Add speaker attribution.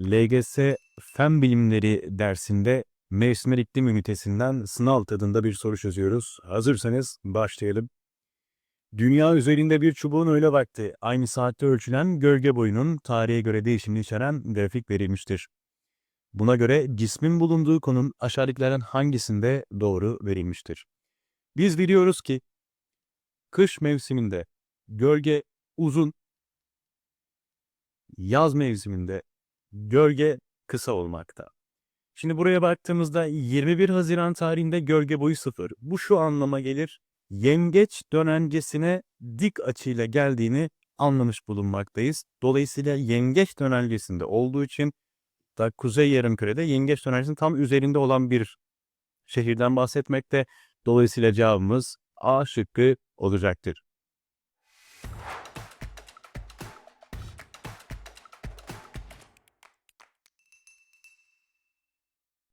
Speaker 1: LGS Fen Bilimleri dersinde mevsimel iklim ünitesinden sınav tadında bir soru çözüyoruz. Hazırsanız başlayalım. Dünya üzerinde bir çubuğun öyle vakti aynı saatte ölçülen gölge boyunun tarihe göre değişimini içeren grafik verilmiştir. Buna göre cismin bulunduğu konum aşağıdakilerden hangisinde doğru verilmiştir? Biz biliyoruz ki kış mevsiminde gölge uzun, yaz mevsiminde gölge kısa olmakta. Şimdi buraya baktığımızda 21 Haziran tarihinde gölge boyu sıfır. Bu şu anlama gelir. Yengeç dönencesine dik açıyla geldiğini anlamış bulunmaktayız. Dolayısıyla yengeç dönencesinde olduğu için da kuzey yarımkürede yengeç dönencesinin tam üzerinde olan bir şehirden bahsetmekte. Dolayısıyla cevabımız A şıkkı olacaktır.